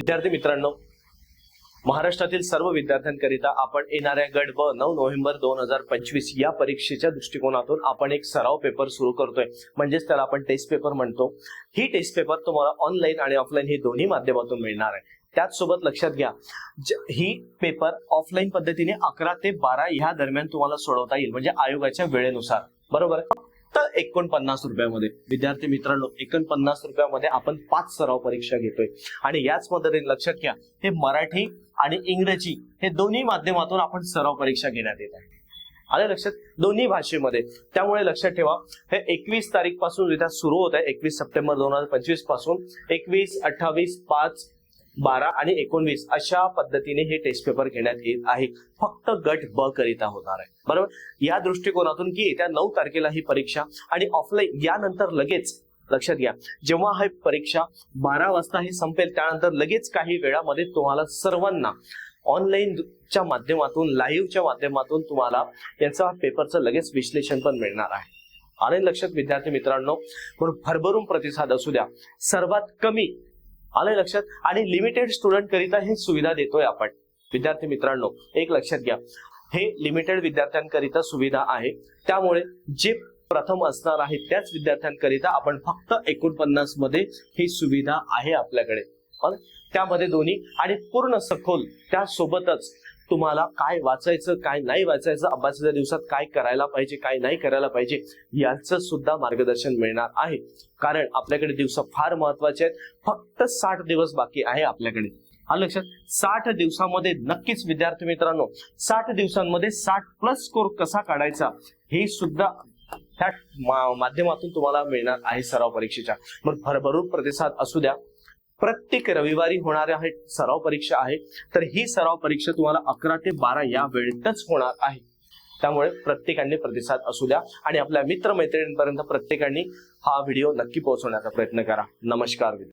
विद्यार्थी मित्रांनो महाराष्ट्रातील सर्व विद्यार्थ्यांकरिता आपण येणाऱ्या गट ब नऊ नोव्हेंबर दोन हजार पंचवीस या परीक्षेच्या दृष्टिकोनातून आपण एक सराव पेपर सुरू करतोय. म्हणजेच त्याला आपण टेस्ट पेपर म्हणतो. ही टेस्ट पेपर तुम्हाला ऑनलाईन आणि ऑफलाईन ही दोन्ही माध्यमातून मिळणार आहे. त्याचसोबत लक्षात घ्या ही पेपर ऑफलाईन पद्धतीने अकरा ते बारा ह्या दरम्यान तुम्हाला सोडवता येईल म्हणजे आयोगाच्या वेळेनुसार. बरोबर? तर एकोणपन्नास रुपयामध्ये. विद्यार्थी मित्रांनो एकोणपन्नास रुपयामध्ये आपण पाच सराव परीक्षा घेतोय. आणि याच पद्धतीने लक्षात घ्या हे मराठी आणि इंग्रजी हे दोन्ही माध्यमातून आपण सराव परीक्षा घेण्यात येत आहे. आलं लक्षात? दोन्ही भाषेमध्ये. त्यामुळे लक्षात ठेवा हे एकवीस तारीखपासून सुरू होत आहे. एकवीस सप्टेंबर दोन हजार पंचवीसपासून एकवीस अठ्ठावीस पाच बारा आणि एकोणवीस अशा पद्धतीने हे टेस्ट पेपर घेण्यात येत आहे. फक्त गट ब करिता होणार आहे. बरोबर? या दृष्टिकोनातून की येत्या नऊ तारखेला ही परीक्षा आणि ऑफलाईन यानंतर लगेच लक्षात घ्या. जेव्हा ही परीक्षा बारा वाजता ही संपेल त्यानंतर लगेच काही वेळामध्ये तुम्हाला सर्वांना ऑनलाईनच्या माध्यमातून लाईव्हच्या माध्यमातून तुम्हाला याचा पेपरचं लगेच विश्लेषण पण मिळणार आहे. आणि लक्षात विद्यार्थी मित्रांनो? म्हणून भरभरून प्रतिसाद असू द्या. सर्वात कमी आलंय लक्षात. आणि लिमिटेड स्टुडंट करिता ही सुविधा देतोय आपण. विद्यार्थी मित्रांनो एक लक्षात घ्या. हे लिमिटेड विद्यार्थ्यांकरिता सुविधा आहे. त्यामुळे जे प्रथम असणार आहे त्याच विद्यार्थ्यांकरिता आपण फक्त एकोणपन्नासमध्ये ही सुविधा आहे आपल्याकडे. पण त्यामध्ये दोन्ही. आणि पूर्ण सखोल त्यासोबतच तुम्हाला काय वाचायचं काय नाही वाचायचं अभ्यासाच्या दिवसात काय करायला पाहिजे काय नाही करायला पाहिजे याचं सुद्धा मार्गदर्शन मिळणार आहे. कारण आपल्याकडे दिवस फार महत्त्वाचे आहेत. फक्त साठ दिवस बाकी आहे आपल्याकडे. हा लक्षात. साठ दिवसामध्ये नक्कीच विद्यार्थी मित्रांनो साठ दिवसांमध्ये साठ प्लस स्कोर कसा काढायचा हे सुद्धा त्या माध्यमातून तुम्हाला मिळणार आहे सराव परीक्षेच्या. मग भरभरून प्रतिसाद असू द्या. प्रत्येक रविवारी होणाऱ्या आहेत सराव परीक्षा आहे. तर ही सराव परीक्षा तुम्हाला अकरा ते बारा या वेळेतच होणार आहे. त्यामुळे प्रत्येकाने प्रतिसाद असू द्या आणि आपल्या मित्रमैत्रिणींपर्यंत प्रत्येकाने हा व्हिडिओ नक्की पोहोचवण्याचा प्रयत्न करा. नमस्कार.